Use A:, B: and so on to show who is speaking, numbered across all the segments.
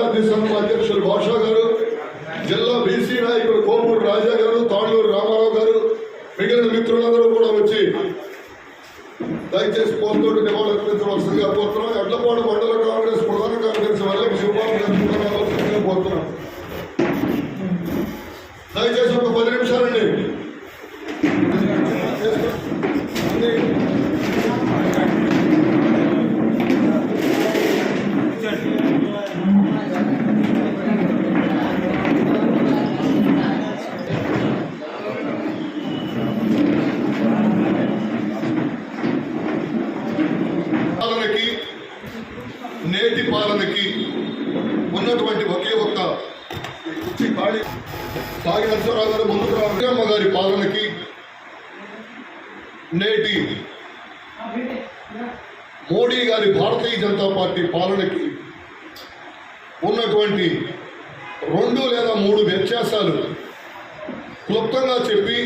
A: జాతీయ విద్యార్థి అధ్యక్షులు భాషా గారు జిల్లా బీసీ నాయకులు కోమూరు రాజా గారు తాళ్ళూరు రామారావు గారు మిగిలిన మిత్రులందరూ కూడా వచ్చి దయచేసి పోతోటి నివాళులర్పించవలసిందిగా పోతున్నాం ఎడ్లపాడు మండల కాంగ్రెస్ ప్రధాన కార్యదర్శి వల్లకి శుభాకాంక్షలు కోరుతున్నాం ఒక పది నిమిషాలండి పాలనకి నేటి పాలనకి ఉన్నటువంటి ఒకే ఒక్క కుర్చీ ఖాళీ. సాగి నరసింహరావు గారు ముందుకు రామయ్యమ్మ గారి పాలనకి నేటి మోడీ గారి భారతీయ జనతా పార్టీ పాలనకి ఉన్నటువంటి రెండు లేదా మూడు వ్యత్యాసాలు క్లుప్తంగా చెప్పి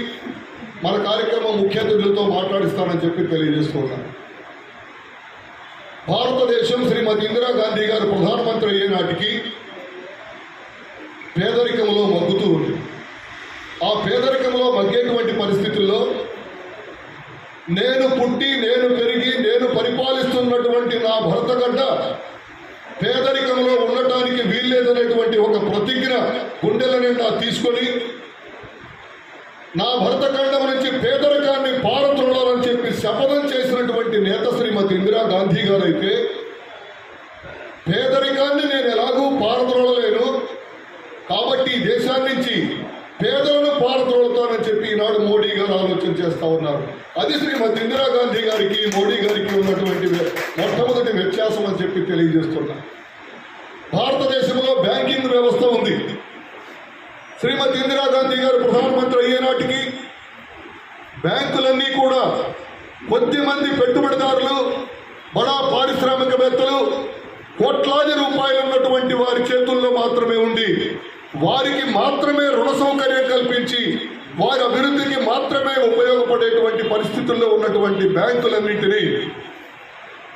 A: మన కార్యక్రమం ముఖ్య అతిథులతో మాట్లాడిస్తానని చెప్పి తెలియజేస్తున్నాను భారతదేశం శ్రీమతి ఇందిరాగాంధీ గారు ప్రధానమంత్రి అయ్యే నాటికి పేదరికంలో మగ్గుతూ ఉంది. ఆ పేదరికంలో మగ్గేటువంటి పరిస్థితుల్లో నేను పుట్టి నేను పెరిగి నేను పరిపాలిస్తున్నటువంటి నా భరతగడ్డ పేదరికంలో ఉండటానికి వీల్లేదనేటువంటి ఒక ప్రతిజ్ఞ గుండెల నిండా తీసుకొని నా భరతఖండం నుంచి పేదరికాన్ని పారత్రోడాలని చెప్పి శపథం చేసినటువంటి నేత శ్రీమతి ఇందిరాగాంధీ గారు అయితే పేదరికాన్ని నేను ఎలాగూ పారద్రోడలేను కాబట్టి ఈ దేశాన్ని నుంచి పేదలను పారద్రోడతానని చెప్పి ఈనాడు మోడీ గారు ఆలోచన చేస్తా ఉన్నారు. అది శ్రీమతి ఇందిరాగాంధీ గారికి మోడీ గారికి ఉన్నటువంటి మొట్టమొదటి వ్యత్యాసం అని చెప్పి తెలియజేస్తున్నా. భారతదేశంలో బ్యాంకింగ్ వ్యవస్థ ఉంది. శ్రీమతి ఇందిరాగాంధీ గారు ప్రధానమంత్రి అయ్యే నాటికి బ్యాంకులన్నీ కూడా కొద్ది మంది పెట్టుబడిదారులు బడా పారిశ్రామికవేత్తలు కోట్లాది రూపాయలు ఉన్నటువంటి వారి చేతుల్లో మాత్రమే ఉండి వారికి మాత్రమే రుణ సౌకర్యం కల్పించి వారి అభివృద్ధికి మాత్రమే ఉపయోగపడేటువంటి పరిస్థితుల్లో ఉన్నటువంటి బ్యాంకులన్నింటినీ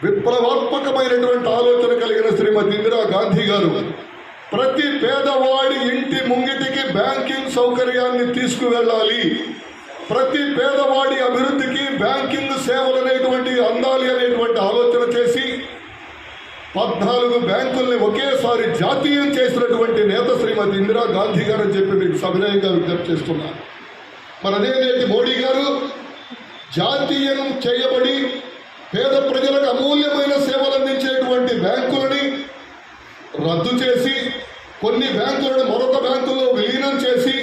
A: విప్లవాత్మకమైనటువంటి ఆలోచన కలిగిన శ్రీమతి ఇందిరా గాంధీ గారు ప్రతి పేదవాడి ఇంటి ముంగిటికి బ్యాంకింగ్ సౌకర్యాన్ని తీసుకువెళ్ళాలి. ప్రతి పేదవాడి అభివృద్ధికి బ్యాంకింగ్ సేవలు అనేటువంటి అందాలి అనేటువంటి ఆలోచన చేసి పద్నాలుగు బ్యాంకుల్ని ఒకేసారి జాతీయం చేసినటువంటి నేత శ్రీమతి ఇందిరా గాంధీ గారు అని చెప్పి మీకు సవినయంగా విజ్ఞప్తి చేస్తున్నారు మరి అదేనేటి మోడీ గారు? జాతీయం చేయబడి పేద ప్రజలకు అమూల్యమైన సేవలు అందించేటువంటి బ్యాంకులని రద్దు చేసి కొన్ని బ్యాంకులను మరొక బ్యాంకుల్లో విలీనం చేసి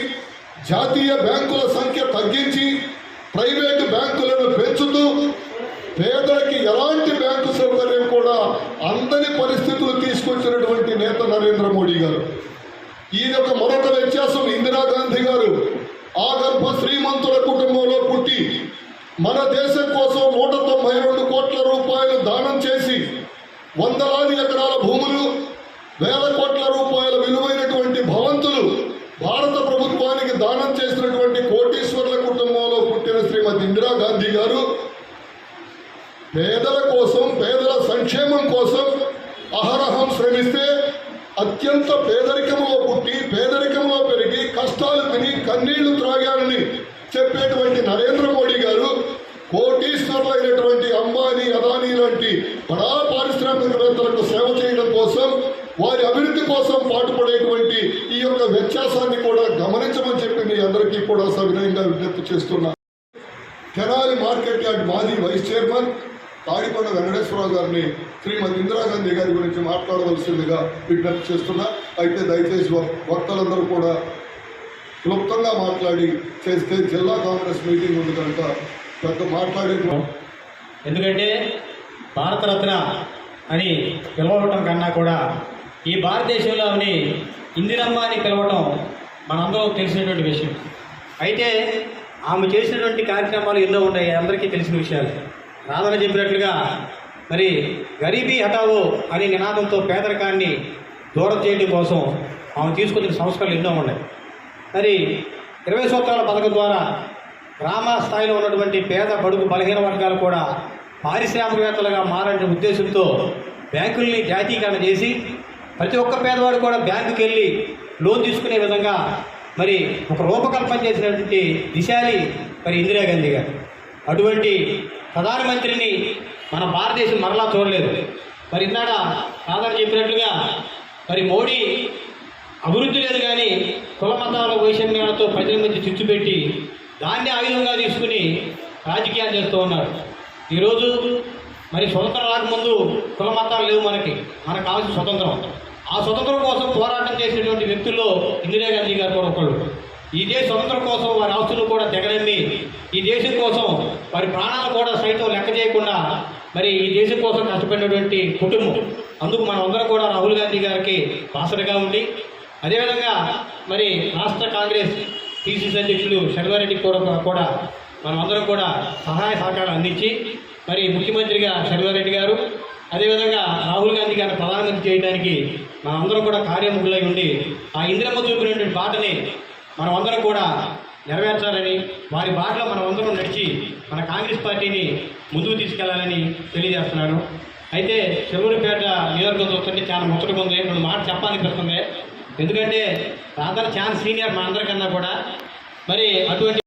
A: జాతీయ బ్యాంకుల సంఖ్య తగ్గించి ప్రైవేటు బ్యాంకులను పెంచుతూ పేదలకి ఎలాంటి బ్యాంకు సౌకర్యం కూడా అందని పరిస్థితులు తీసుకొచ్చినటువంటి నేత నరేంద్ర మోడీ గారు. ఈయన యొక్క మరొక వ్యత్యాసం ఇందిరాగాంధీ గారు. ఆ గర్భ శ్రీమంతుల కుటుంబంలో పుట్టి మన దేశం కోసం నూట తొంభై రెండు కోట్ల రూపాయలు దానం చేసి వందలాది ఎకరాల భూములు వేల కోట్ల రూపాయల విలువైనటువంటి భవంతులు భారత ప్రభుత్వానికి దానం చేసినటువంటి కోటీశ్వర్ల కుటుంబంలో పుట్టిన శ్రీమతి ఇందిరాగాంధీ గారు పేదల కోసం పేదల సంక్షేమం కోసం అహరహం శ్రమిస్తే అత్యంత పేదరికంలో పుట్టి పేదరికంలో పెరిగి కష్టాలు తిని కన్నీళ్ళు త్రాగానని చెప్పేటువంటి నరేంద్ర మోడీ గారు కోటీశ్వరులైనటువంటి అంబానీ అదానీ లాంటి బడా పారిశ్రామికవేత్తలకు సేవ చేయడం కోసం వారి అభివృద్ధి కోసం పాటుపడేటువంటి ఈ యొక్క వ్యత్యాసాన్ని కూడా గమనించమని చెప్పి మీ అందరికీ కూడా సవినయంగా విజ్ఞప్తి చేస్తున్నా. తెనాలి మార్కెట్ యార్డ్ మాజీ వైస్ చైర్మన్ తాడికొండ వెంకటేశ్వరరావు గారిని శ్రీమతి ఇందిరాగాంధీ గారి గురించి మాట్లాడవలసిందిగా విజ్ఞప్తి చేస్తున్నా. అయితే దయచేసి వక్- వక్తలందరూ కూడా క్లుప్తంగా మాట్లాడి చేస్తే జిల్లా కాంగ్రెస్ మీటింగ్ ఉంది కనుక పెద్ద మాట్లాడే
B: ఎందుకంటే భారతరత్న అని పిలవటం కన్నా కూడా ఈ భారతదేశంలోని ఇందిరమ్మ అని పిలవటం మనందరూ తెలిసినటువంటి విషయం. అయితే ఆమె చేసినటువంటి కార్యక్రమాలు ఎన్నో ఉన్నాయి అందరికీ తెలిసిన విషయాలు. రాధన చెప్పినట్లుగా మరి గరీబీ హఠావో అనే నినాదంతో పేదరికాన్ని దూరం చేయడం కోసం ఆమె తీసుకొచ్చిన సంస్కరణలు ఎన్నో ఉన్నాయి. మరి ఇరవై సూత్రాల పథకం ద్వారా గ్రామ స్థాయిలో ఉన్నటువంటి పేద బడుగు బలహీన వర్గాలు కూడా పారిశ్రామికవేత్తలుగా మారనే ఉద్దేశంతో బ్యాంకుల్ని జాతీకరణ చేసి ప్రతి ఒక్క పేదవాడు కూడా బ్యాంకుకి వెళ్ళి లోన్ తీసుకునే విధంగా మరి ఒక రూపకల్పన చేసినటువంటి దిశాలి మరి ఇందిరాగాంధీ గారు. అటువంటి ప్రధానమంత్రిని మన భారతదేశం మరలా చూడలేదు. మరి ఇన్నాడ సాధారణ చెప్పినట్లుగా మరి మోడీ అభివృద్ధి లేదు కానీ కుల మతాల వైషమ్యాలతో ప్రజల మధ్య చిచ్చు పెట్టి దాన్ని ఆయుధంగా తీసుకుని రాజకీయాలు చేస్తూ ఉన్నారు. ఈరోజు మరి స్వతంత్రం రాకముందు కుల మతాలు లేవు మనకి. మనకు కావాల్సిన స్వతంత్రం. ఆ స్వతంత్రం కోసం పోరాటం చేసినటువంటి వ్యక్తుల్లో ఇందిరాగాంధీ గారు కూడా ఒకళ్ళు. ఈ దేశ స్వతంత్రం కోసం వారి ఆస్తులు కూడా తెగనమ్మి ఈ దేశం కోసం వారి ప్రాణాలు కూడా సైతం లెక్క చేయకుండా మరి ఈ దేశం కోసం కష్టపడినటువంటి కుటుంబం. అందుకు మనం అందరం కూడా రాహుల్ గాంధీ గారికి బాసటగా ఉండి అదేవిధంగా మరి రాష్ట్ర కాంగ్రెస్ పిసిసి అధ్యక్షులు శర్మారెడ్డి కూడా కూడా మనమందరం కూడా సహాయ సహకారం అందించి మరి ముఖ్యమంత్రిగా శర్వారెడ్డి గారు అదేవిధంగా రాహుల్ గాంధీ గారిని ప్రధానమంత్రి చేయడానికి మనమందరం కూడా కార్యముఖులై ఉండి ఆ ఇందిరమ్మ చూపినటువంటి బాటని మనమందరం కూడా నెరవేర్చాలని వారి బాటలో మనం అందరం నడిచి మన కాంగ్రెస్ పార్టీని ముందుకు తీసుకెళ్ళాలని తెలియజేస్తున్నాను. అయితే చెరువులపేట నియోజకవర్గం చూస్తుంటే చాలా ముచ్చటగా ఉంది రెండు మాట చెప్పాలనిపిస్తుంది ఎందుకంటే రాధర్ చాలా సీనియర్ మా అందరికన్నా కూడా మరి అటువంటి